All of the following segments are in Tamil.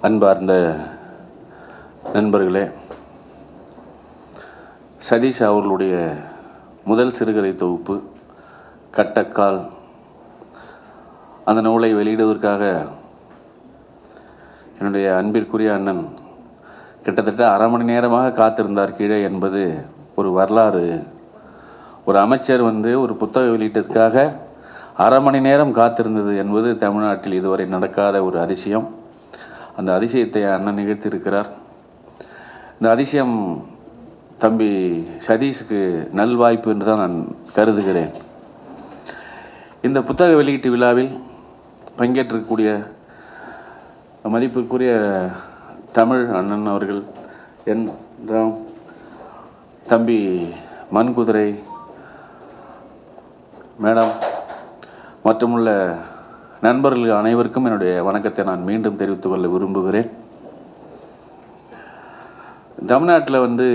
அன்பார்ந்த நண்பர்களே சதீஷ் அவர்களுடைய முதல் சிறுகதை தொகுப்பு கட்டக்கால் அந்த நூலை வெளியிடுவதற்காக என்னுடைய அன்பிற்குரிய அண்ணன் கிட்டத்தட்ட அரை மணி நேரமாக காத்திருந்தார் கீழே என்பது ஒரு வரலாறு. ஒரு அமைச்சர் வந்து ஒரு புத்தக வெளியீட்டிற்காக அரை மணி நேரம் காத்திருந்தது என்பது தமிழ்நாட்டில் இதுவரை நடக்காத ஒரு அதிசயம். அந்த அதிசயத்தை அண்ணன் நிகழ்த்தியிருக்கிறார். இந்த அதிசயம் தம்பி சதீஷுக்கு நல்வாய்ப்பு என்று தான் நான் கருதுகிறேன். இந்த புத்தக வெளியீட்டு விழாவில் பங்கேற்றக்கூடிய மதிப்பிற்குரிய தமிழ் அண்ணன் அவர்கள் என் ராம் தம்பி மண்குதிரை மேடம் மற்றுமுள்ள நண்பர்கள் அனைவருக்கும் என்னுடைய வணக்கத்தை நான் மீண்டும் தெரிவித்துக் கொள்ள விரும்புகிறேன். தமிழ்நாட்டில் வந்து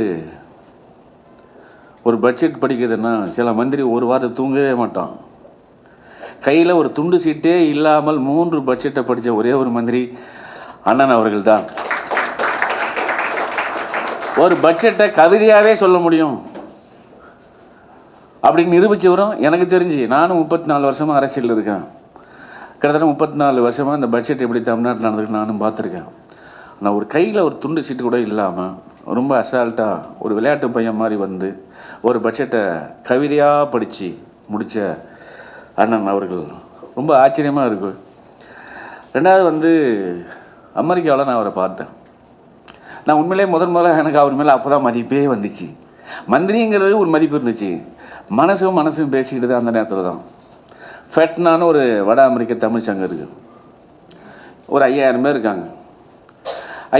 ஒரு பட்ஜெட் படிக்கிறதுன்னா சில மந்திரி ஒரு வாரம் தூங்கவே மாட்டான். கையில் ஒரு துண்டு சீட்டே இல்லாமல் மூன்று பட்ஜெட்டை படித்த ஒரே ஒரு மந்திரி அண்ணன் அவர்கள் தான் ஒரு பட்ஜெட்டை கவிதையாகவே சொல்ல முடியும். அப்படின்னு நிரூபித்தவரும் எனக்கு தெரிஞ்சு நானும் முப்பத்தி நாலு வருஷமாக அரசியலில் இருக்கேன். கிட்டத்தட்ட முப்பத்தி நாலு வருஷமாக இந்த பட்ஜெட் எப்படி தமிழ்நாட்டில் நடந்துருக்கு நானும் பார்த்துருக்கேன். ஆனால் ஒரு கையில் ஒரு துண்டு சீட்டு கூட இல்லாமல் ரொம்ப அசால்ட்டாக ஒரு விளையாட்டு பையன் மாதிரி வந்து ஒரு பட்ஜெட்டை கவிதையாக படித்து முடித்த அண்ணன் அவர்கள். ரொம்ப ஆச்சரியமாக இருக்கு. ரெண்டாவது வந்து அமெரிக்காவில் நான் அவரை பார்த்தேன். நான் உண்மையிலே முதல் முதல்ல எனக்கு அவர் மேலே அப்போ தான் மதிப்பே வந்துச்சு. மந்திரிங்கிறது ஒரு மதிப்பு இருந்துச்சு. மனசும் மனசும் பேசிக்கிட்டு தான் அந்த நேரத்தில் தான். ஃபெட்னான்னு ஒரு வட அமெரிக்க தமிழ் சங்கம் இருக்குது ஒரு ஐயாயிரம் பேர் இருக்காங்க.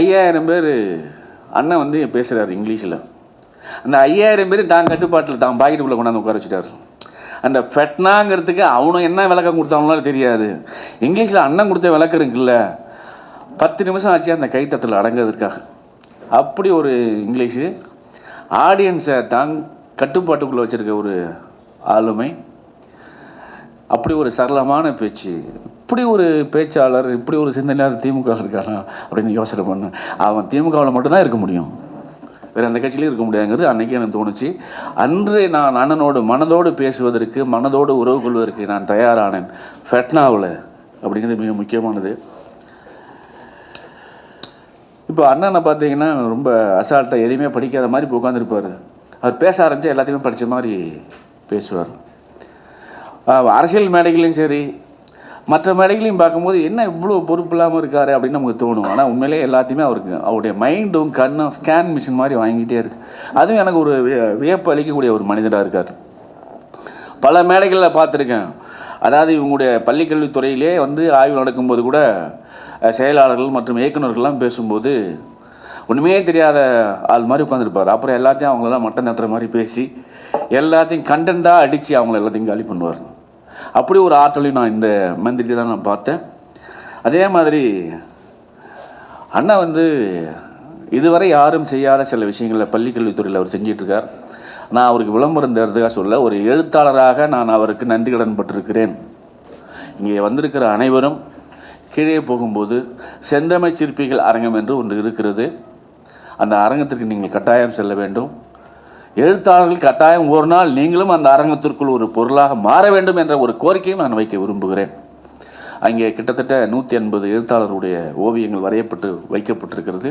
ஐயாயிரம் பேர் அண்ணன் வந்து பேசுகிறாரு இங்கிலீஷில். அந்த ஐயாயிரம் பேர் தான் கட்டுப்பாட்டில் தான் பாக்கெட்டுக்குள்ளே கொண்டாந்து உட்கார வச்சுட்டாரு. அந்த ஃபெட்னாங்கிறதுக்கு அவனும் என்ன விளக்கம் கொடுத்தாங்களோ தெரியாது. இங்கிலீஷில் அண்ணன் கொடுத்த விளக்கம் இருக்குல்ல. பத்து நிமிஷம் ஆச்சு அந்த கைத்தத்தில் அடங்குறதுக்காக அப்படி ஒரு இங்கிலீஷு ஆடியன்ஸை தான் கட்டுப்பாட்டுக்குள்ளே வச்சுருக்க ஒரு ஆளுமை அப்படி ஒரு சரளமான பேச்சு இப்படி ஒரு பேச்சாளர் இப்படி ஒரு சிந்தனையாளர் திமுக இருக்கானா அப்படின்னு யோசனை பண்ணேன் அவன் திமுகவில் மட்டும்தான் இருக்க முடியும். வேறு அந்த கட்சியிலையும் இருக்க முடியாதுங்கிறது அன்றைக்கி எனக்கு தோணுச்சு. அன்று நான் அண்ணனோடு மனதோடு பேசுவதற்கு மனதோடு உறவு கொள்வதற்கு நான் தயாரானேன். ஃபெட்னாவில் அப்படிங்கிறது மிக முக்கியமானது. இப்போ அண்ணனை பார்த்தீங்கன்னா ரொம்ப அசால்ட்டாக எதையுமே படிக்காத மாதிரி இப்போ உட்காந்துருப்பார் அவர் பேச ஆரம்பித்தா எல்லாத்தையுமே படித்த மாதிரி பேசுவார். அரசியல் மேடைகளையும் சரி மற்ற மேடைகளையும் பார்க்கும்போது என்ன இவ்வளோ பொறுப்பு இல்லாமல் இருக்காரு அப்படின்னு நமக்கு தோணும். ஆனால் உண்மையிலே எல்லாத்தையுமே அவருக்கு அவருடைய மைண்டும் கண்ணும் ஸ்கேன் மிஷின் மாதிரி வாங்கிட்டே இருக்கு. அதுவும் எனக்கு ஒரு விய- வியப்பு அளிக்கக்கூடிய ஒரு மனிதராக இருக்கார். பல மேடைகளில் பார்த்துருக்கேன். அதாவது இவங்களுடைய பள்ளிக்கல்வித்துறையிலே வந்து ஆய்வு நடக்கும்போது கூட செயலாளர்கள் மற்றும் இயக்குநர்கள்லாம் பேசும்போது ஒன்றுமே தெரியாத ஆள் மாதிரி உட்காந்துருப்பார் அப்புறம் எல்லாத்தையும் அவங்களெல்லாம் மட்டம் தட்டுற மாதிரி பேசி எல்லாத்தையும் கண்டென்ட்டாக அடித்து அவங்கள எல்லாத்தையும் காலி பண்ணுவார். அப்படி ஒரு ஆற்றலையும் நான் இந்த மந்திரி தான் நான் பார்த்தேன். அதே மாதிரி அண்ணா வந்து இதுவரை யாரும் செய்யாத சில விஷயங்களை பள்ளிக்கல்வித்துறையில் அவர் செஞ்சிட்ருக்கார். நான் அவருக்கு விளம்பரம் தருறதுக்காக சொல்ல ஒரு எழுத்தாளராக நான் அவருக்கு நன்றி கடன் பட்டிருக்கிறேன். இங்கே வந்திருக்கிற அனைவரும் கீழே போகும்போது செந்தமிழ் சிற்பிகள் அரங்கம் என்று ஒன்று இருக்கிறது. அந்த அரங்கத்திற்கு நீங்கள் கட்டாயம் செல்ல வேண்டும். எழுத்தாளர்கள் கட்டாயம் ஒரு நாள் நீங்களும் அந்த அரங்கத்திற்குள் ஒரு பொருளாக மாற வேண்டும் என்ற ஒரு கோரிக்கையும் நான் வைக்க விரும்புகிறேன். அங்கே கிட்டத்தட்ட நூற்றி எண்பது எழுத்தாளருடைய ஓவியங்கள் வரையப்பட்டு வைக்கப்பட்டிருக்கிறது.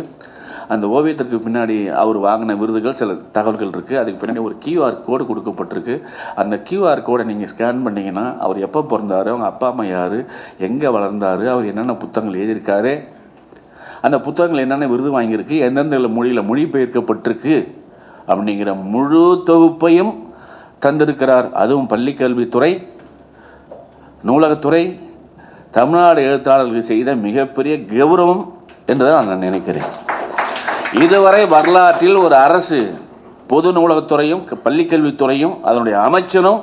அந்த ஓவியத்திற்கு பின்னாடி அவர் வாங்கின விருதுகள் சில தகவல்கள் இருக்குது அதுக்கு பின்னாடி ஒரு கியூஆர் கோடு கொடுக்கப்பட்டிருக்கு. அந்த கியூஆர் கோடை நீங்கள் ஸ்கேன் பண்ணிங்கன்னா அவர் எப்போ பிறந்தார் அவங்க அப்பா அம்மா யார் எங்கே வளர்ந்தார் அவர் என்னென்ன புத்தகங்கள் எழுதியிருக்காரு அந்த புத்தகங்கள் என்னென்ன விருது வாங்கியிருக்கு எந்தெந்த மொழியில் மொழிபெயர்க்கப்பட்டிருக்கு அப்படிங்கிற முழு தொகுப்பையும் தந்திருக்கிறார். அதுவும் பள்ளிக்கல்வித்துறை நூலகத்துறை தமிழ்நாடு எழுத்தாளர்களுக்கு செய்த மிகப்பெரிய கௌரவம் என்றுதான் நான் நினைக்கிறேன். இதுவரை வரலாற்றில் ஒரு அரசு பொது நூலகத்துறையும் பள்ளிக்கல்வித்துறையும் அதனுடைய அமைச்சரும்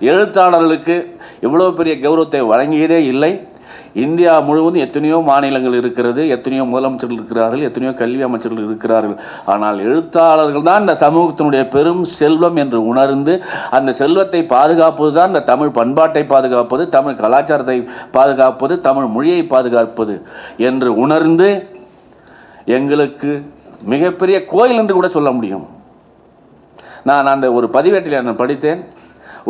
எழுத்தாளர்களுக்கு இவ்வளோ பெரிய கௌரவத்தை வழங்கியதே இல்லை. இந்தியா முழுவதும் எத்தனையோ மாநிலங்கள் இருக்கிறது எத்தனையோ முதலமைச்சர்கள் இருக்கிறார்கள் எத்தனையோ கல்வி அமைச்சர்கள் இருக்கிறார்கள். ஆனால் எழுத்தாளர்கள் தான் இந்த சமூகத்தினுடைய பெரும் செல்வம் என்று உணர்ந்து அந்த செல்வத்தை பாதுகாப்பது தான் இந்த தமிழ் பண்பாட்டை பாதுகாப்பது தமிழ் கலாச்சாரத்தை பாதுகாப்பது தமிழ் மொழியை பாதுகாப்பது என்று உணர்ந்து எங்களுக்கு மிகப்பெரிய கோயில் என்று கூட சொல்ல முடியும். நான் அந்த ஒரு பதிவேட்டில் நான் படித்தேன்.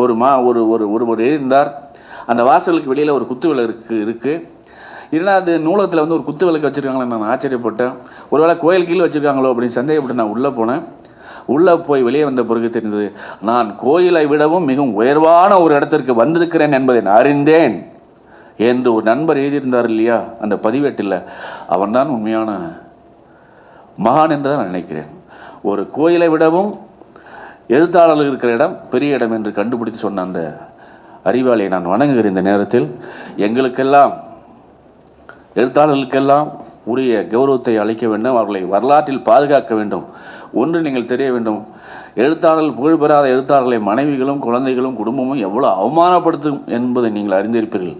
ஒரு மா ஒரு ஒரு ஒருவர் இருந்தார் அந்த வாசலுக்கு வெளியில் ஒரு குத்து விளக்கு இருக்குது இரண்டாவது நூலகத்தில் வந்து ஒரு குத்து விளக்கு வச்சுருக்காங்களே நான் ஆச்சரியப்பட்டேன். ஒருவேளை கோயில் கீழே வச்சுருக்காங்களோ அப்படின்னு சந்தேகப்பட்டு நான் உள்ளே போனேன். உள்ளே போய் வெளியே வந்த பிறகு தெரிந்தது நான் கோயிலை விடவும் மிகவும் உயர்வான ஒரு இடத்திற்கு வந்திருக்கிறேன் என்பதை நான் அறிந்தேன் என்று ஒரு நண்பர் எழுதியிருந்தார் இல்லையா? அந்த பதிவேட்டில். அவன்தான் உண்மையான மகான் என்று தான் நான் நினைக்கிறேன். ஒரு கோயிலை விடவும் எழுத்தாளர்கள் இருக்கிற இடம் பெரிய இடம் என்று கண்டுபிடித்து சொன்ன அந்த அறிவாளியை நான் வணங்குகிற இந்த நேரத்தில். எங்களுக்கெல்லாம் எழுத்தாளர்களுக்கெல்லாம் உரிய கௌரவத்தை அளிக்க வேண்டும் அவர்களை வரலாற்றில் பாதுகாக்க வேண்டும். ஒன்று நீங்கள் தெரிய வேண்டும் எழுத்தாளர்கள் புகழ்பெறாத எழுத்தாளர்களை மனைவிகளும் குழந்தைகளும் குடும்பமும் எவ்வளோ அவமானப்படுத்தும் என்பதை நீங்கள் அறிந்திருப்பீர்கள்.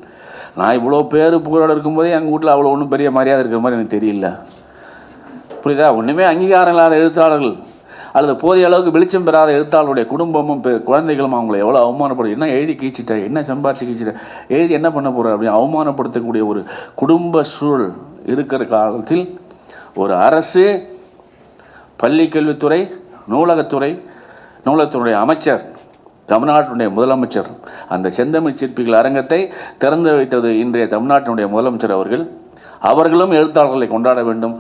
நான் இவ்வளோ பேர் புகழோடு இருக்கும்போதே எங்கள் வீட்டில் அவ்வளோ ஒன்றும் பெரிய மரியாதை இருக்கிற மாதிரி எனக்கு தெரியல. புரியுதா? ஒன்றுமே அங்கீகாரம் இல்லாத எழுத்தாளர்கள் அல்லது போதிய அளவுக்கு வெளிச்சம் பெறாத எழுத்தாளருடைய குடும்பமும் குழந்தைகளும் அவங்கள எவ்வளோ அவமானப்படும் என்ன எழுதி கீச்சிட்ட என்ன சம்பாரிச்சு கீச்சிட்ட எழுதி என்ன பண்ண போகிற அப்படின்னு அவமானப்படுத்தக்கூடிய ஒரு குடும்ப சூழல் இருக்கிற காலத்தில் ஒரு அரசு பள்ளிக்கல்வித்துறை நூலகத்துறை நூலகத்துறை அமைச்சர் தமிழ்நாட்டினுடைய முதலமைச்சர் அந்த செந்தமிழ் சிற்பிகள் அரங்கத்தை திறந்து வைத்தது இன்றைய தமிழ்நாட்டினுடைய முதலமைச்சர் அவர்கள். அவர்களும் எழுத்தாளர்களை கொண்டாட வேண்டும்.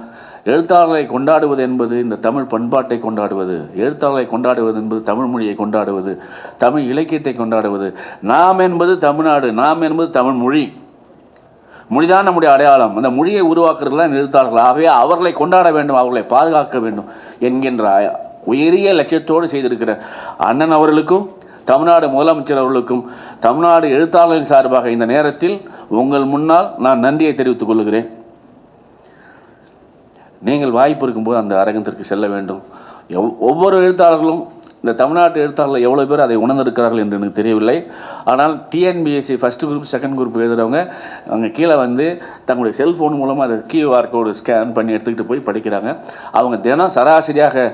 எழுத்தாளர்களை கொண்டாடுவது என்பது இந்த தமிழ் பண்பாட்டை கொண்டாடுவது எழுத்தாளர்களை கொண்டாடுவது என்பது தமிழ் மொழியை கொண்டாடுவது தமிழ் இலக்கியத்தை கொண்டாடுவது. நாம் என்பது தமிழ்நாடு நாம் என்பது தமிழ் மொழி. மொழிதான் நம்முடைய அடையாளம். அந்த மொழியை உருவாக்குறதுலாம் எழுத்தாளர்கள். ஆகவே அவர்களை கொண்டாட வேண்டும் அவர்களை பாதுகாக்க வேண்டும் என்கின்ற உயரிய லட்சியத்தோடு செய்திருக்கிற அண்ணன் அவர்களுக்கும் தமிழ்நாடு முதலமைச்சர் அவர்களுக்கும் தமிழ்நாடு எழுத்தாளரின் சார்பாக இந்த நேரத்தில் உங்கள் முன்னால் நான் நன்றியை தெரிவித்துக் கொள்கிறேன். நீங்கள் வாய்ப்பு இருக்கும்போது அந்த அரங்கத்திற்கு செல்ல வேண்டும். எவ் ஒவ்வொரு எழுத்தாளர்களும் இந்த தமிழ்நாட்டு எழுத்தாளர்கள் எவ்வளோ பேர் அதை உணர்ந்திருக்கிறார்கள் என்று எனக்கு தெரியவில்லை. ஆனால் TNPSC first group second group எழுதுகிறவங்க அவங்க கீழே வந்து தங்களுடைய செல்ஃபோன் மூலமாக அதை கியூஆர் கோடு ஸ்கேன் பண்ணி எடுத்துக்கிட்டு போய் படிக்கிறாங்க. அவங்க தினம் சராசரியாக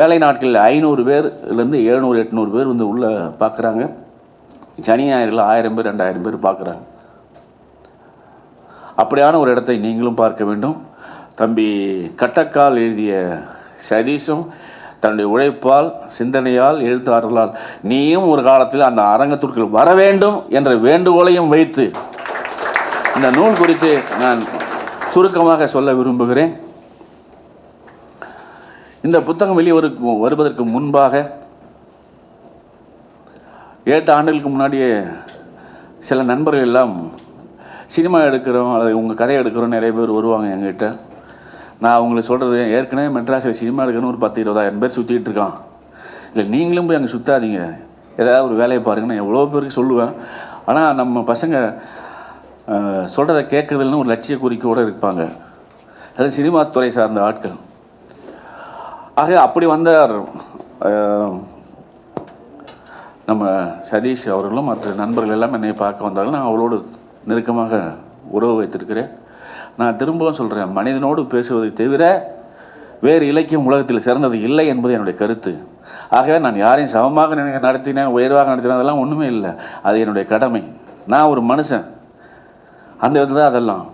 வேலை நாட்களில் ஐநூறு பேர்லேருந்து எழுநூறு எட்நூறு பேர் வந்து உள்ளே பார்க்குறாங்க சனி ஞாயிறில் ஆயிரம் பேர் ரெண்டாயிரம் பேர் பார்க்குறாங்க அப்படியான ஒரு இடத்தை நீங்களும் பார்க்க வேண்டும். தம்பி கட்டக்கால் எழுதிய சதீஷும் தன்னுடைய உழைப்பால் சிந்தனையால் எழுத்தாளர்களால் நீயும் ஒரு காலத்தில் அந்த அரங்கத்திற்குள் வர வேண்டும் என்ற வேண்டுகோளையும் வைத்து இந்த நூல் குறித்து நான் சுருக்கமாக சொல்ல விரும்புகிறேன். இந்த புத்தகம் வெளிவருக்கு வருவதற்கு முன்பாக எட்டு ஆண்டுகளுக்கு முன்னாடியே சில நண்பர்கள் எல்லாம் சினிமா எடுக்கிறோம் அல்லது உங்கள் கதை எடுக்கிறோம் நிறைய பேர் வருவாங்க எங்கிட்ட நான் அவங்களுக்கு சொல்கிறது ஏற்கனவே மெட்ராஸில் சினிமா எடுக்கணும்னு ஒரு பத்து இருபதாயிரம் பேர் சுற்றிட்டு இருக்கான். இல்லை நீங்களும் போய் அங்கே சுற்றாதீங்க ஏதாவது ஒரு வேலையை பாருங்கன்னு எவ்வளோ பேருக்கு சொல்லுவேன். ஆனால் நம்ம பசங்க சொல்கிறத கேட்குறதுலன்னு ஒரு லட்சிய குறிக்கோடு இருப்பாங்க. அது சினிமா துறை சார்ந்த ஆட்கள். ஆக அப்படி வந்தார் நம்ம சதீஷ் அவர்களும் மற்ற நண்பர்கள் எல்லாம் என்னை பார்க்க வந்தாலும் நான் அவளோடு நெருக்கமாக உறவு வைத்திருக்கிறேன். நான் திரும்பவும் சொல்கிறேன் மனிதனோடு பேசுவதை தவிர வேறு இலக்கியம் உலகத்தில் சிறந்தது இல்லை என்பது என்னுடைய கருத்து. ஆகவே நான் யாரையும் சமமாக நினைக்க நடத்தினேன் உயர்வாக நடத்தினேன் அதெல்லாம் ஒன்றுமே இல்லை. அது என்னுடைய கடமை. நான் ஒரு மனுஷன். அந்த விதத்தில் தான் அதெல்லாம்.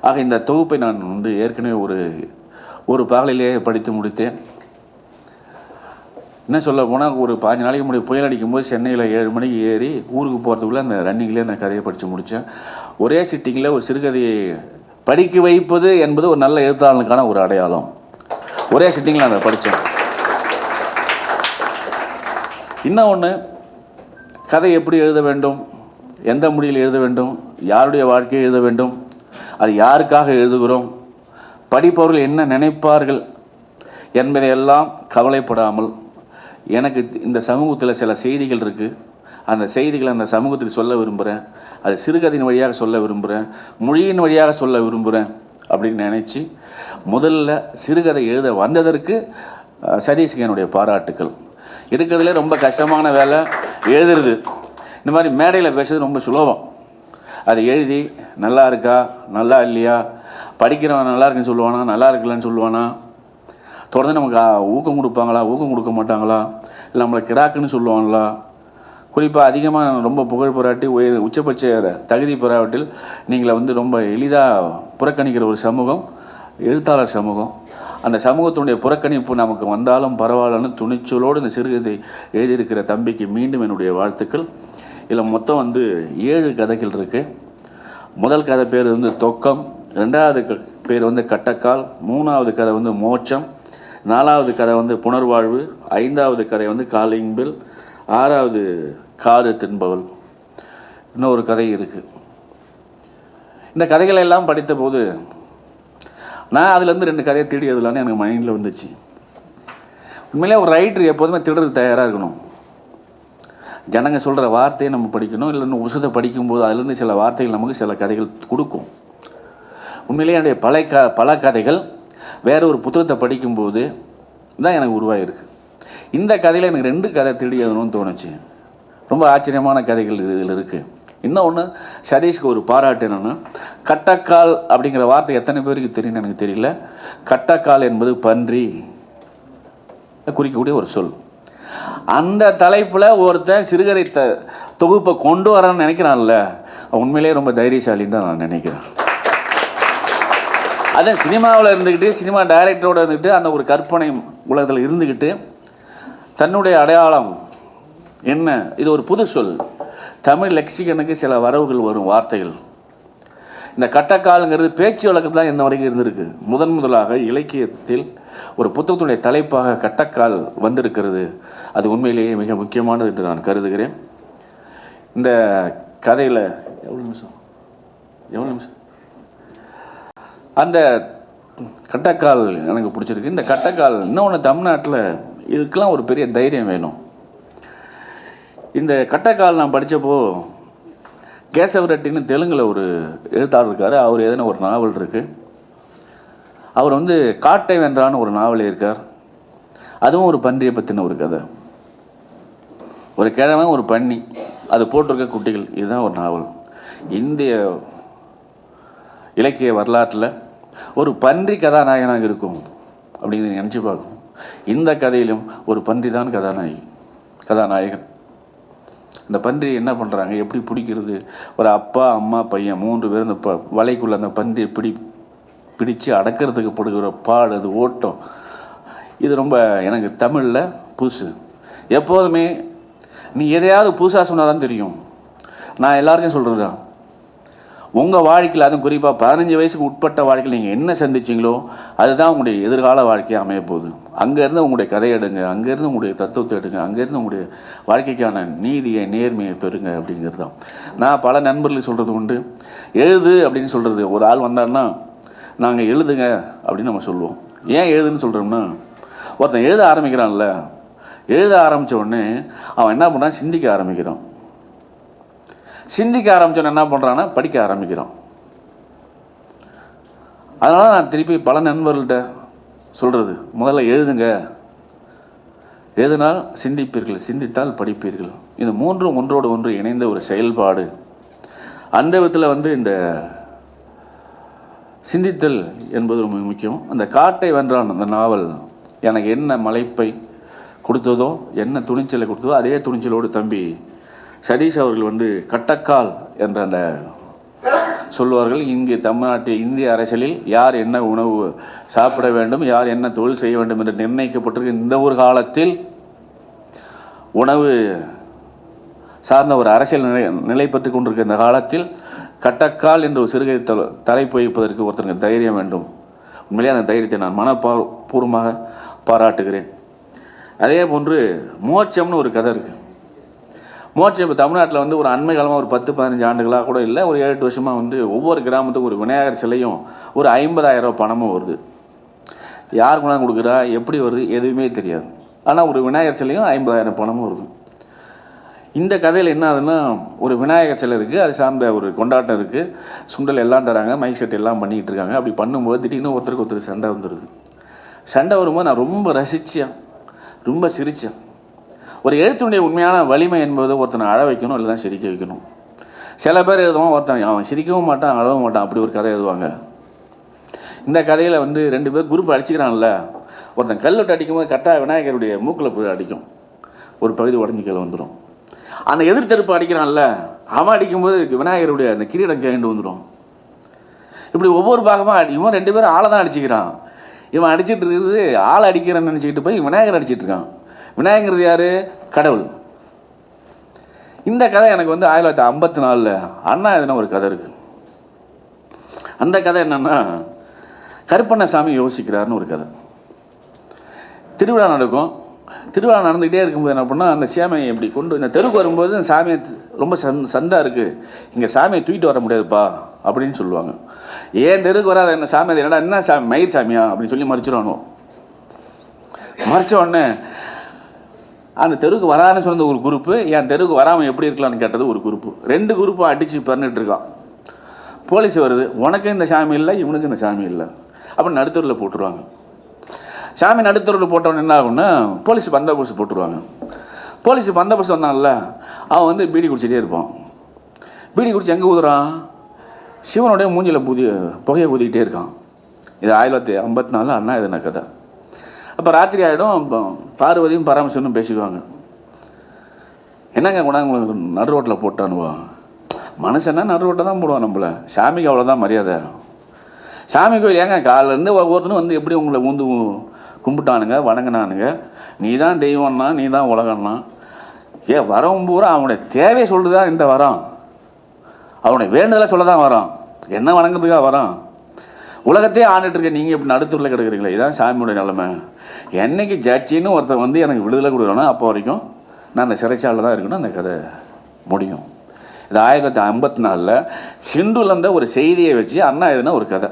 ஆக இந்த தொகுப்பை நான் வந்து ஏற்கனவே ஒரு ஒரு பகலிலேயே படித்து முடித்தேன். என்ன சொல்ல போனால் ஒரு பாஞ்சு நாளைக்கு முன்னாடி புயல் அடிக்கும்போது சென்னையில் ஏழு மணிக்கு ஏறி ஊருக்கு போகிறதுக்குள்ளே அந்த ரன்னிங்லேயே அந்த கதையை படித்து முடித்தேன் ஒரே சிட்டிங்கில் ஒரு சிறுகதையை படிக்க வைப்பது என்பது ஒரு நல்ல எழுத்தாளனுக்கான ஒரு அடையாளம். ஒரே சிட்டிங்கில் அதை படித்தேன் இன்னும் ஒன்று கதை எப்படி எழுத வேண்டும்? எந்த மொழியில் எழுத வேண்டும்? யாருடைய வாழ்க்கையை எழுத வேண்டும்? அது யாருக்காக எழுதுகிறோம்? படிப்பவர்கள் என்ன நினைப்பார்கள்? என்பதையெல்லாம் கவலைப்படாமல் எனக்கு இந்த சமூகத்தில் சில செய்திகள் இருக்குது அந்த செய்திகளை அந்த சமூகத்துக்கு சொல்ல விரும்புகிறேன் அது சிறுகதையின் வழியாக சொல்ல விரும்புகிறேன் மொழியின் வழியாக சொல்ல விரும்புகிறேன் அப்படின்னு நினச்சி முதல்ல சிறுகதை எழுத வந்ததற்கு அஹ், என்னுடைய பாராட்டுக்கள். இருக்கிறதுலே ரொம்ப கஷ்டமான வேலை எழுதுறது. இந்த மாதிரி மேடையில் பேசுறது ரொம்ப சுலபம். அது எழுதி நல்லா இருக்கா நல்லா இல்லையா படிக்கிறவன் நல்லா இருக்குன்னு சொல்லுவானா நல்லா இருக்கலன்னு சொல்லுவானா தொடர்ந்து நமக்கு ஊக்கம் கொடுப்பாங்களா ஊக்கம் கொடுக்க மாட்டாங்களா இல்லை நம்மளை கிராக்குன்னு சொல்லுவாங்களா குறிப்பாக அதிகமாக ரொம்ப புகழ் பெறாட்டி உயர் உச்சபட்ச தகுதி பெறாவட்டில் நீங்களை வந்து ரொம்ப எளிதாக புறக்கணிக்கிற ஒரு சமூகம் எழுத்தாளர் சமூகம். அந்த சமூகத்தினுடைய புறக்கணிப்பு நமக்கு வந்தாலும் பரவாயில்லன்னு துணிச்சலோடு இந்த சிறுகதை எழுதியிருக்கிற தம்பிக்கு மீண்டும் என்னுடைய வாழ்த்துக்கள். இதில் மொத்தம் வந்து ஏழு கதைகள் இருக்குது முதல் கதை பேர் வந்து தொக்கம் ரெண்டாவது க- பேர் வந்து கட்டக்கால் மூணாவது கதை வந்து மோட்சம் நாலாவது கதை வந்து புனர்வாழ்வு ஐந்தாவது கதை வந்து காலிங் பில் ஆறாவது காது தின்பவள் இன்னொரு கதை இருக்குது இந்த கதைகளை எல்லாம் படித்தபோது நான் அதுலேருந்து ரெண்டு கதையை தேடி எழுதலான்னு எனக்கு மைண்டில் வந்துச்சு. உண்மையிலே ஒரு ரைட்டர் எப்போதுமே திருடுறதுக்கு தயாராக இருக்கணும். ஜனங்க சொல்கிற வார்த்தையை நம்ம படிக்கணும் இல்லைன்னு உசதை படிக்கும்போது அதுலேருந்து சில வார்த்தைகள் நமக்கு சில கதைகள் கொடுக்கும். உண்மையிலேயே என்னுடைய பல க பல கதைகள் வேற ஒரு புத்தகத்தை படிக்கும்போது தான் எனக்கு உருவாகிருக்கு இந்த கதையில் எனக்கு ரெண்டு கதை தேடி எழுதணும்னு தோணுச்சு. ரொம்ப ஆச்சரியமான கதைகள் இதில் இருக்குது இன்னொன்று சதீஷ்க்கு ஒரு பாராட்டு என்னென்னா கட்டக்கால் அப்படிங்கிற வார்த்தை எத்தனை பேருக்கு தெரியும்னு எனக்கு தெரியல. கட்டக்கால் என்பது பன்றி. குறிக்கக்கூடிய ஒரு சொல். அந்த தலைப்பில் ஒருத்தன் சிறுகதை த தொகுப்பை கொண்டு வரான்னு நினைக்கிறான்ல. உண்மையிலேயே ரொம்ப தைரியசாலின்னு தான் நான் நினைக்கிறேன். அதான் சினிமாவில் இருந்துக்கிட்டு சினிமா டைரக்டரோட இருந்துக்கிட்டு அந்த ஒரு கற்பனை உலகத்தில் இருந்துக்கிட்டு தன்னுடைய அடையாளம் என்ன? இது ஒரு புது சொல். தமிழ் லெக்சிகனுக்கு சில வரவுகள் வரும் வார்த்தைகள். இந்த கட்டக்காலங்கிறது பேச்சு வழக்கத்தில் தான் இன்ன வரைக்கும் இருந்திருக்கு. முதன் முதலாக இலக்கியத்தில் ஒரு புத்தகத்துடைய தலைப்பாக கட்டக்கால் வந்திருக்கிறது. அது உண்மையிலேயே மிக முக்கியமானது என்று நான் கருதுகிறேன். இந்த கதையில் எவ்வளோ நிமிஷம்? எவ்வளோ நிமிஷம்? அந்த கட்டக்கால் எனக்கு பிடிச்சிருக்கு. இந்த கட்டக்கால் இன்னொன்று தமிழ்நாட்டில் இதுக்கெல்லாம் ஒரு பெரிய தைரியம் வேணும். இந்த கட்டக்கால் நான் படித்தப்போ கேசவரெட்டின்னு தெலுங்கில் ஒரு எழுத்தாளர் இருக்கார். அவர் எதுனா ஒரு நாவல் இருக்குது அவர் வந்து காட்டை வென்றான்னு ஒரு நாவல் இருக்கார் அதுவும் ஒரு பன்றியை பற்றின ஒரு கதை. ஒரு கிழமை ஒரு பன்னி அது போட்டிருக்க குட்டிகள் இதுதான் ஒரு நாவல். இந்திய இலக்கிய வரலாற்றில் ஒரு பன்றி கதாநாயகனாக இருக்கும் அப்படிங்கிறது நினச்சி பார்க்கணும். இந்த கதையிலும் ஒரு பன்றி தான் கதாநாயகி கதாநாயகன். இந்த பன்றி என்ன பண்ணுறாங்க எப்படி பிடிக்கிறது? ஒரு அப்பா அம்மா பையன் மூன்று பேர் அந்த ப வலைக்குள்ளே அந்த பன்றியை பிடி பிடிச்சு அடக்கிறதுக்கு படுகிற பாடு அது ஓட்டம். இது ரொம்ப எனக்கு தமிழில் புதுசு. எப்போதுமே நீ எதையாவது புதுசாக சொன்னால் தான் தெரியும். நான் எல்லாருக்கும் சொல்கிறது தான் உங்கள் வாழ்க்கையில் அதுவும் குறிப்பாக பதினஞ்சு வயசுக்கு உட்பட்ட வாழ்க்கையில் நீங்கள் என்ன சந்திச்சீங்களோ அதுதான் உங்களுடைய எதிர்கால வாழ்க்கையாக அமைய போகுது. அங்கேருந்து உங்களுடைய கதை எடுங்க அங்கேருந்து உங்களுடைய தத்துவத்தை எடுங்க அங்கேருந்து உங்களுடைய வாழ்க்கைக்கான நீதியை நேர்மையை பெறுங்க அப்படிங்கிறது தான். நான் பல நண்பர்களுக்கு சொல்கிறது உண்டு. எழுது அப்படின்னு சொல்கிறது ஒரு ஆள் வந்தான்னா நாங்கள் எழுதுங்க அப்படின்னு நம்ம சொல்லுவோம். ஏன் எழுதுன்னு சொல்கிறோம்னா ஒருத்தன் எழுத ஆரம்பிக்கிறான்ல எழுத ஆரம்பித்த உடனே அவன் என்ன பண்ணுறான் சிந்திக்க ஆரம்பிக்கிறான். சிந்திக்க ஆரம்பிச்சோன்னு என்ன பண்ணுறான்னா படிக்க ஆரம்பிக்கிறோம் அதனால் நான் திருப்பி பல நண்பர்கள்ட்ட சொல்கிறது முதல்ல எழுதுங்க. எழுதினால் சிந்திப்பீர்கள் சிந்தித்தால் படிப்பீர்கள். இது மூன்றும் ஒன்றோடு ஒன்று இணைந்த ஒரு செயல்பாடு. அந்த விதத்தில் வந்து இந்த சிந்தித்தல் என்பது ரொம்ப முக்கியம். அந்த காட்டை வென்றான் அந்த நாவல். எனக்கு என்ன மலைப்பை கொடுத்ததோ என்ன துணிச்சலை கொடுத்ததோ அதே துணிச்சலோடு தம்பி சதீஷ் அவர்கள் வந்து கட்டக்கால் என்ற அந்த சொல்வார்கள் இங்கே தமிழ்நாட்டு இந்திய அரசியலில் யார் என்ன உணவு சாப்பிட வேண்டும் யார் என்ன தொழில் செய்ய வேண்டும் என்று நிர்ணயிக்கப்பட்டிருக்க இந்த ஒரு காலத்தில் உணவு சார்ந்த ஒரு அரசியல் நிலை நிலை பெற்று கொண்டிருக்கிற இந்த காலத்தில் கட்டக்கால் என்று ஒரு சிறுகை தல தலைப்பு வைப்பதற்கு ஒருத்தருக்கு தைரியம் வேண்டும். உண்மையிலே அந்த தைரியத்தை நான் மனப்பூர்வமாக பாராட்டுகிறேன். அதே போன்று மோட்சம்னு ஒரு கதை இருக்குது மோட்சம் இப்போ தமிழ்நாட்டில் வந்து ஒரு அண்மை காலமாக ஒரு பத்து பதினஞ்சு ஆண்டுகளாக கூட இல்லை. ஒரு ஏழு எட்டு வருஷமாக வந்து ஒவ்வொரு கிராமத்துக்கும் ஒரு விநாயகர் சிலையும் ஒரு ஐம்பதாயிரம் ரூபா பணமும் வருது. யார் கொண்டாந்து கொடுக்குறா? எப்படி வருது? எதுவுமே தெரியாது. ஆனால் ஒரு விநாயகர் சிலையும் ஐம்பதாயிரம் பணமும் வருது. இந்த கதையில் என்ன ஆகுதுன்னா ஒரு விநாயகர் சிலை இருக்குது அது சார்ந்த ஒரு கொண்டாட்டம் இருக்குது சுண்டல் எல்லாம் தராங்க. மைக் செட் எல்லாம் பண்ணிக்கிட்டு இருக்காங்க. அப்படி பண்ணும்போது திடீர்னு ஒருத்தருக்கு ஒருத்தர் சண்டை வந்துடுது சண்டை வரும்போது நான் ரொம்ப ரசித்தேன் ரொம்ப சிரித்தேன் ஒரு எழுத்துடைய உண்மையான வலிமை என்பது ஒருத்தனை அழ வைக்கணும் இல்லை தான் சிரிக்க வைக்கணும். சில பேர் எழுதுவான் ஒருத்தன் அவன் சிரிக்கவும் மாட்டான் அழவும் மாட்டான் அப்படி ஒரு கதை எழுதுவாங்க. இந்த கதையில் வந்து ரெண்டு பேர் குரூப் அடிச்சுக்கிறான்ல ஒருத்தன் கல் விட்டு அடிக்கும்போது கரெக்டாக விநாயகருடைய மூக்கில் போய் அடிக்கும். ஒரு பகுதி உடஞ்சி கீழே வந்துடும் அந்த எதிர்த்தெருப்பு அடிக்கிறான்ல அவன் அடிக்கும்போது விநாயகருடைய அந்த கிரீடம் கேண்டு வந்துடும் இப்படி ஒவ்வொரு பாகமாக அடி இவன் ரெண்டு பேரும் ஆளை தான் அடிச்சுக்கிறான். இவன் அடிச்சிட்டு இருக்கிறது ஆளை அடிக்கிறேன்னு நினச்சிக்கிட்டு போய் விநாயகர் அடிச்சிட்ருக்கான் இருக்கான் யார்? கடவுள். இந்த கதை எனக்கு வந்து ஆயிரத்தி தொள்ளாயிரத்தி ஐம்பத்தி நாலில் அண்ணா எதுனா ஒரு கதை இருக்குது அந்த கதை என்னென்னா கருப்பண்ணசாமி யோசிக்கிறாருன்னு ஒரு கதை. திருவிழா நடக்கும். திருவிழா நடந்துக்கிட்டே இருக்கும்போது என்ன பண்ணால் அந்த சாமியை இப்படி கொண்டு இந்த தெருவுக்கு வரும்போது சாமியை ரொம்ப சந் சந்தாக இருக்குது இங்கே சாமியை தூக்கிட்டு வர முடியாதுப்பா அப்படின்னு சொல்லுவாங்க. ஏன் தெருக்கு வராத என்ன சாமி? என்னடா என்ன சாமி? மயிர் சாமியா? அப்படின்னு சொல்லி மறைச்சிருவானோ மறைச்ச உடனே அந்த தெருவுக்கு வராதுன்னு சொன்னது ஒரு குரூப்பு என் தெருவுக்கு வராமல் எப்படி இருக்கலாம்னு கேட்டது ஒரு குரூப்பு. ரெண்டு குரூப்பும் அடித்து பண்ணிட்டு இருக்கான். போலீஸ் வருது உனக்கு இந்த சாமி இல்லை இவனுக்கு இந்த சாமி இல்லை. அப்படின்னு நடுத்தூரில் போட்டுருவாங்க. சாமி நடுத்தூரில் போட்டவன் என்ன ஆகும்னா போலீஸ் பந்தோபஸ்து போட்டுருவாங்க. போலீஸ் பந்தோபஸ்து வந்தான்ல அவன் வந்து பீடி குடிச்சிட்டே இருப்பான். பீடி குடிச்சு எங்கே ஊதுறான்? சிவனுடைய மூஞ்சியில் புதி புகையை ஊதிக்கிட்டே இருக்கான். இது ஆயிரத்தி தொள்ளாயிரத்தி ஐம்பத்தி நாலு அண்ணா எதுன கதை. அப்போ ராத்திரி ஆகிடும் பார்வதியும் பராமரிசனும் பேசிக்குவாங்க. என்னங்க கூட உங்களுக்கு நடு ரோட்டில் போட்டானுவா மனுஷன்னா நடு ரோட்டை தான் போடுவான் நம்மள. சாமிக்கு அவ்வளோதான் மரியாதை. சாமி கோயில் ஏங்க? காலிலேருந்து ஒவ்வொருத்தரும் வந்து எப்படி உங்களை ஊந்து கும்பிட்டானுங்க வணங்கினானுங்க? நீ தான் தெய்வம்னா நீ தான் உலகம்னா. ஏ வரம் பூரா அவனுடைய தேவையை சொல்லுதான் இந்த வரான் அவனுடைய வேண்டுதலை சொல்ல தான் வரான் என்ன வணங்குறதுக்காக வரான் உலகத்தையே ஆண்டுட்டு இருக்க நீங்கள் இப்படி நடுத்தூரில் கிடக்குறீங்களே இதான் சாமியோட நிலைமை. என்னைக்கு ஜட்ஜின்னு ஒருத்தன் வந்து எனக்கு விடுதலை கொடுக்குறானோ அப்போ வரைக்கும் நான் அந்த சிறைச்சாலில் தான் இருக்கணும் அந்த கதை முடியும். இது ஆயிரத்தி தொள்ளாயிரத்தி ஐம்பத்தி நாலில் ஹிந்துல இருந்த ஒரு செய்தியை வச்சு அண்ணா எதுனா ஒரு கதை.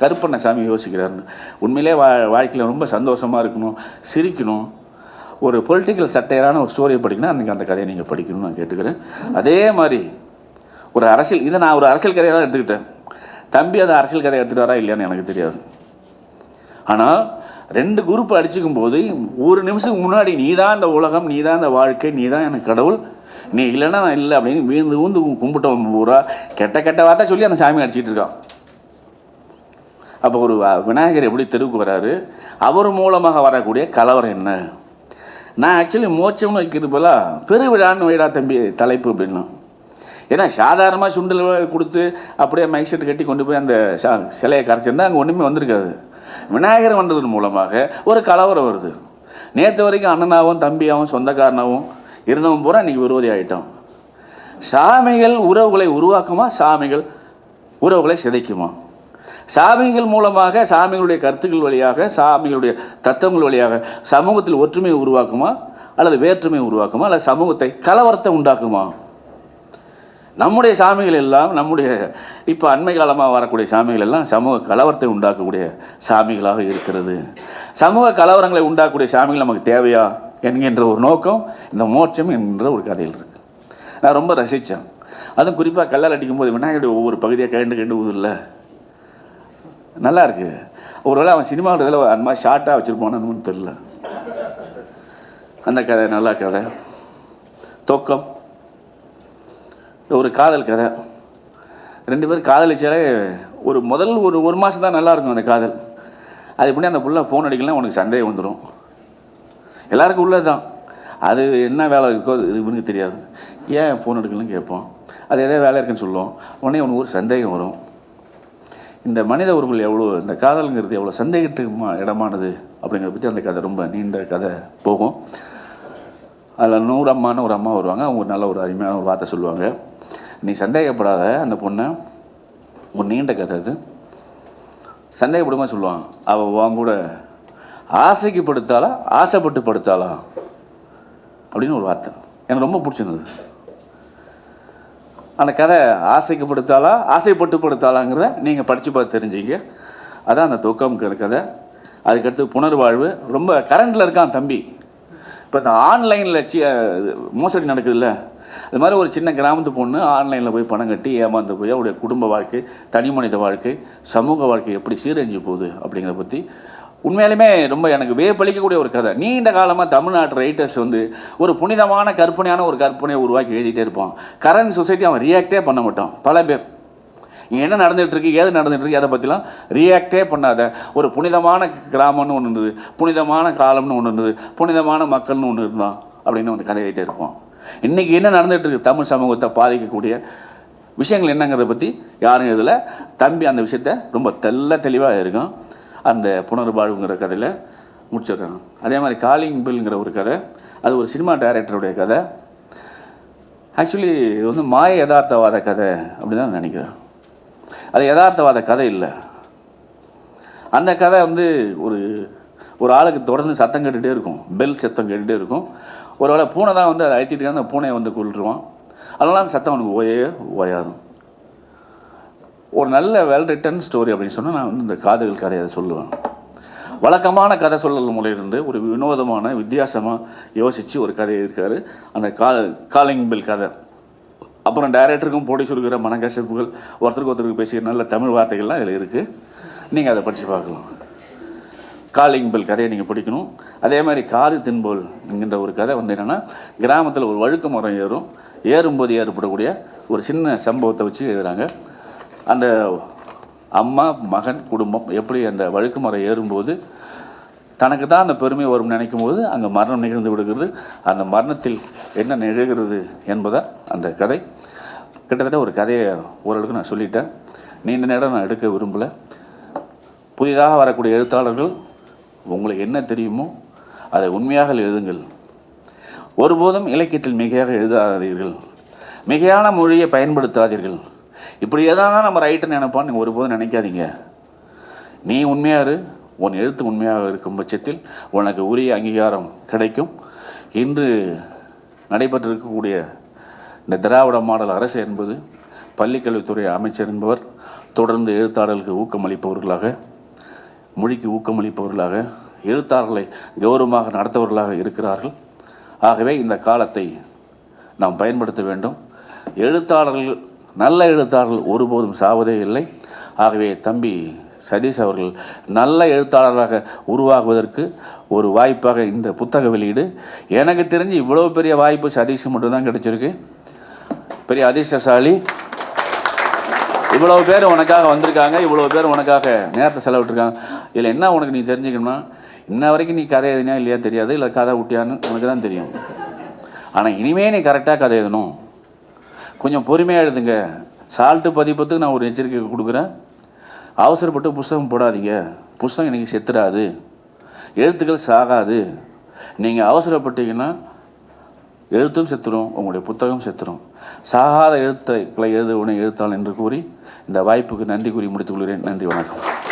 கருப்பண்ண சாமி யோசிக்கிறாருன்னு. உண்மையிலே வா வாழ்க்கையில் ரொம்ப சந்தோஷமாக இருக்கணும் சிரிக்கணும். ஒரு பொலிட்டிக்கல் சட்டையரான ஒரு ஸ்டோரியை படிக்கணும் அன்றைக்கி அந்த கதையை நீங்கள் படிக்கணும்னு நான் கேட்டுக்கிறேன். அதே மாதிரி ஒரு அரசியல் இதை நான் ஒரு அரசியல் கதையாக தான் எடுத்துக்கிட்டேன். தம்பி அதை அரசியல் கதை எடுத்துகிட்டு வரா இல்லையான்னு எனக்கு தெரியாது. ஆனால் ரெண்டு குரூப் அடிச்சுக்கும் போது ஒரு நிமிஷம் முன்னாடி நீ தான் இந்த உலகம் நீ தான் இந்த வாழ்க்கை நீ தான் எனக்கு கடவுள் நீ இல்லைன்னா நான் இல்லை அப்படின்னு வீழ்ந்து ஊந்து கும்பிட்டவன் பூரா கெட்ட கெட்ட வார்த்தை சொல்லி அந்த சாமி அடிச்சிட்டு இருக்கான். அப்போ ஒரு விநாயகர் எப்படி தெருவுக்கு வராரு? அவர் மூலமாக வரக்கூடிய கலவரம் என்ன? நான் ஆக்சுவலி மோச்சம்னு வைக்கிறது போல பெருவிழான்னு வைடா தம்பி தலைப்பு அப்படின்னா. ஏன்னா சாதாரணமாக சுண்டல் கொடுத்து அப்படியே மைக் செட் கட்டி கொண்டு போய் அந்த சா- சிலையை கரைச்சிருந்தா அங்கே ஒன்றுமே வந்திருக்காது. விநாயகர் வந்ததன் மூலமாக ஒரு கலவரம் வருது. நேற்று வரைக்கும் அண்ணனாகவும் தம்பியாகவும் சொந்தக்காரனாகவும் இருந்தவன் பூரா இன்றைக்கி விரோதி ஆகிட்டோம் சாமிகள் உறவுகளை உருவாக்குமா? சாமிகள் உறவுகளை சிதைக்குமா? சாமிகள் மூலமாக சாமிகளுடைய கருத்துக்கள் வழியாக சாமிகளுடைய தத்துவங்கள் வழியாக சமூகத்தில் ஒற்றுமையை உருவாக்குமா? அல்லது வேற்றுமையை உருவாக்குமா? அல்லது சமூகத்தை கலவரத்தை உண்டாக்குமா? நம்முடைய சாமிகள் எல்லாம் நம்முடைய இப்போ அண்மை காலமாக வரக்கூடிய சாமிகள் எல்லாம் சமூக கலவரத்தை உண்டாக்கக்கூடிய சாமிகளாக இருக்கிறது. சமூக கலவரங்களை உண்டாக்கக்கூடிய சாமிகள் நமக்கு தேவையா என்கின்ற ஒரு நோக்கம் இந்த மோட்சம் என்கின்ற ஒரு கதையில் இருக்குது நான் ரொம்ப ரசித்தேன் அதுவும் குறிப்பாக கல்லால் அடிக்கும்போது விநாயகருடைய ஒவ்வொரு பகுதியாக கேண்டு கேண்டு ஊதில்ல நல்லா இருக்கு. ஒருவேளை அவன் சினிமாவில் இதில் அந்த மாதிரி ஷார்ட்டாக வச்சுருப்பானு தெரில அந்த கதை நல்லா கதை. தொக்கம். ஒரு காதல் கதை. ரெண்டு பேரும் காதலிச்சாலே ஒரு முதல் ஒரு ஒரு மாதம் தான் நல்லாயிருக்கும் அந்த காதல். அது எப்படி அந்த புள்ள ஃபோன் அடிக்கலாம் உனக்கு சந்தேகம் வந்துடும் எல்லாருக்கும் உள்ளது தான் அது என்ன வேலை இருக்கோ அது இவனுக்கு தெரியாது. ஏன் ஃபோன் எடுக்கலன்னு கேட்போம். அது எதோ வேலை இருக்குன்னு சொல்லுவோம். உடனே உனக்கு ஒரு சந்தேகம் வரும். இந்த மனித உறவுகள் எவ்வளோ இந்த காதலுங்கிறது எவ்வளோ சந்தேகத்துக்கு இடமானது அப்படிங்கிறத பற்றி அந்த கதை ரொம்ப நீண்ட கதை போகும். அதில் நூறு அம்மான்னு ஒரு அம்மா வருவாங்க. அவங்க நல்ல ஒரு அருமையான ஒரு வார்த்தை சொல்லுவாங்க. நீ சந்தேகப்படாத அந்த பொண்ணை ஒரு நீண்ட கதை அது. சந்தேகப்படுமா சொல்லுவான். அவள் உன் கூட ஆசைக்கு படுத்தாளா ஆசைப்பட்டு படுத்தாளா? அப்படின்னு ஒரு வார்த்தை. எனக்கு ரொம்ப பிடிச்சிருந்தது. அந்த கதை ஆசைக்கு படுத்தாளா ஆசைப்பட்டு படுத்தாளாங்கிறத நீங்கள் படித்து பார்த்து தெரிஞ்சுங்க அதான் அந்த தூக்கம் கதை. அதுக்கடுத்து புனர்வாழ்வு. ரொம்ப கரண்டில் இருக்கான் தம்பி. இப்போ இந்த ஆன்லைனில் சி மோசடி நடக்குதுல்ல? அது மாதிரி ஒரு சின்ன கிராமத்து பொண்ணு ஆன்லைனில் போய் பணம் கட்டி ஏமாந்து போய் அவருடைய குடும்ப வாழ்க்கை தனி மனித வாழ்க்கை சமூக வாழ்க்கை எப்படி சீரழிஞ்சு போகுது அப்படிங்கிறத பற்றி உண்மையாலுமே ரொம்ப எனக்கு வேப்பளிக்கக்கூடிய ஒரு கதை. நீண்ட காலமாக தமிழ்நாட்டு ரைட்டர்ஸ் வந்து ஒரு புனிதமான கற்பனையான ஒரு கற்பனையை உருவாக்கி எழுதிட்டே இருப்பான். கரண்ட் சொசைட்டி அவன் ரியாக்டே பண்ண மாட்டான். பல பேர். என்ன நடந்துகிட்டு இருக்கு ஏது நடந்துகிட்டு இருக்கு அதை பற்றிலாம் ரியாக்டே பண்ணாத. ஒரு புனிதமான கிராமம்னு ஒன்று இருந்தது புனிதமான காலம்னு ஒன்று இருந்தது புனிதமான மக்கள்னு ஒன்று இருந்தான் அப்படின்னு வந்து கதையிட்டே இருப்போம். இன்றைக்கி என்ன நடந்துகிட்டு இருக்கு தமிழ் சமூகத்தை பாதிக்கக்கூடிய விஷயங்கள் என்னங்கிறத பற்றி யாரும் இதில் தம்பி அந்த விஷயத்த ரொம்ப தெல்ல தெளிவாக இருக்கும் அந்த புனர்வாழ்வுங்கிற கதையில் முடிச்சிடுறாங்க அதே மாதிரி காலிங் பில்ங்கிற ஒரு கதை அது ஒரு சினிமா டைரக்டருடைய கதை. ஆக்சுவலி வந்து மாய யதார்த்தவாத கதை அப்படி தான் நினைக்கிறேன். அது யதார்த்தவாத கதை இல்லை. அந்த கதை வந்து ஒரு ஒரு ஆளுக்கு தொடர்ந்து சத்தம் கேட்டுகிட்டே இருக்கும். பெல் சத்தம் கேட்டுகிட்டே இருக்கும். ஒரு வேளை பூனை தான் வந்து அதை அழைத்திட்டு அந்த பூனையை வந்து கொள்ளுருவான் அதனால் அந்த சத்தம் அவனுக்கு ஓயே ஓயாது. ஒரு நல்ல வெல் ரிட்டன் ஸ்டோரி அப்படின்னு சொன்னால் நான் வந்து இந்த காதுகள் கதையை சொல்லுவேன். வழக்கமான கதை சொல்லல் முறையிலிருந்து ஒரு வினோதமான வித்தியாசமாக யோசித்து ஒரு கதை இருக்கார். அந்த கா காலிங் பில் கதை. அப்புறம் டைரக்டருக்கும் போட்டி சுருக்கிற மனக்கசப்புகள் ஒருத்தருக்கு ஒருத்தருக்கு பேசிய நல்ல தமிழ் வார்த்தைகள்லாம் இதில் இருக்குது நீங்கள் அதை படித்து பார்க்கலாம். காலிங் பெல் கதையை நீங்கள் படிக்கணும். அதே மாதிரி காது தின்போல் என்கின்ற ஒரு கதை வந்து என்னென்னா கிராமத்தில் ஒரு வழுக்கு மரம் ஏறும். ஏறும்போது ஏற்படக்கூடிய ஒரு சின்ன சம்பவத்தை வச்சு எழுதுகிறாங்க அந்த அம்மா மகன் குடும்பம் எப்படி அந்த வழுக்கு மரம் ஏறும்போது தனக்கு தான் அந்த பெருமை வரும் நினைக்கும் போது அங்கே மரணம் நிகழ்ந்து விடுகிறது. அந்த மரணத்தில் என்ன நிகழ்கிறது என்பதை அந்த கதை. கிட்டத்தட்ட ஒரு கதையை ஓரளவுக்கு நான் சொல்லிட்டேன். நீண்ட நேரம் நான் எடுக்க விரும்பலை. புதிதாக வரக்கூடிய எழுத்தாளர்கள் உங்களுக்கு என்ன தெரியுமோ அதை உண்மையாக எழுதுங்கள். ஒருபோதும் இலக்கியத்தில் மிகையாக எழுதாதீர்கள். மிகையான மொழியை பயன்படுத்தாதீர்கள். இப்படி எதானா நம்ம ரைட்டர் நினைப்பான்னு நீங்கள் ஒருபோதும் நினைக்காதீங்க. நீ உண்மையாக உன் எழுத்து உண்மையாக இருக்கும் பட்சத்தில் உனக்கு உரிய அங்கீகாரம் கிடைக்கும். இன்று நடைபெற்றிருக்கக்கூடிய இந்த திராவிட மாடல் அரசு என்பது பள்ளிக்கல்வித்துறை அமைச்சர் என்பவர் தொடர்ந்து எழுத்தாளர்களுக்கு ஊக்கமளிப்பவர்களாக மொழிக்கு ஊக்கமளிப்பவர்களாக எழுத்தாளர்களை கௌரவமாக நடத்தவர்களாக இருக்கிறார்கள். ஆகவே இந்த காலத்தை நாம் பயன்படுத்த வேண்டும். எழுத்தாளர்கள் நல்ல எழுத்தாளர்கள் ஒருபோதும் சாவதே இல்லை. ஆகவே தம்பி சதீஷ் அவர்கள் நல்ல எழுத்தாளராக உருவாகுவதற்கு ஒரு வாய்ப்பாக இந்த புத்தக வெளியீடு. எனக்கு தெரிஞ்சு இவ்வளோ பெரிய வாய்ப்பு சதீஷ் மட்டும்தான் கிடைச்சிருக்கு. பெரிய அதிர்ஷ்டசாலி. இவ்வளோ பேர் உனக்காக வந்திருக்காங்க இவ்வளோ பேர் உனக்காக நேரத்தை செலவிட்டுருக்காங்க. இதில் என்ன உனக்கு நீ தெரிஞ்சுக்கணும்னா இன்ன வரைக்கும் நீ கதை எழுதினா இல்லையா தெரியாது இல்லை கதை விட்டியான்னு உனக்கு தான் தெரியும். ஆனால் இனிமே நீ கரெக்டாக கதை எழுதணும் கொஞ்சம் பொறுமையாக எழுதுங்க. சால்ட்டு பதிப்பத்துக்கு நான் ஒரு எச்சரிக்கை கொடுக்குறேன். அவசரப்பட்டு புஸ்தகம் போடாதீங்க. புஸ்தகம் இன்றைக்கி செத்துடாது எழுத்துக்கள் சாகாது. நீங்கள் அவசரப்பட்டீங்கன்னா எழுத்தும் செத்துரும் உங்களுடைய புத்தகம் செத்துரும். சாகாத எழுத்துக்களை எழுத உடனே எழுத்தாள் என்று கூறி இந்த வாய்ப்புக்கு நன்றி கூறி முடித்துக் கொள்கிறேன். நன்றி வணக்கம்.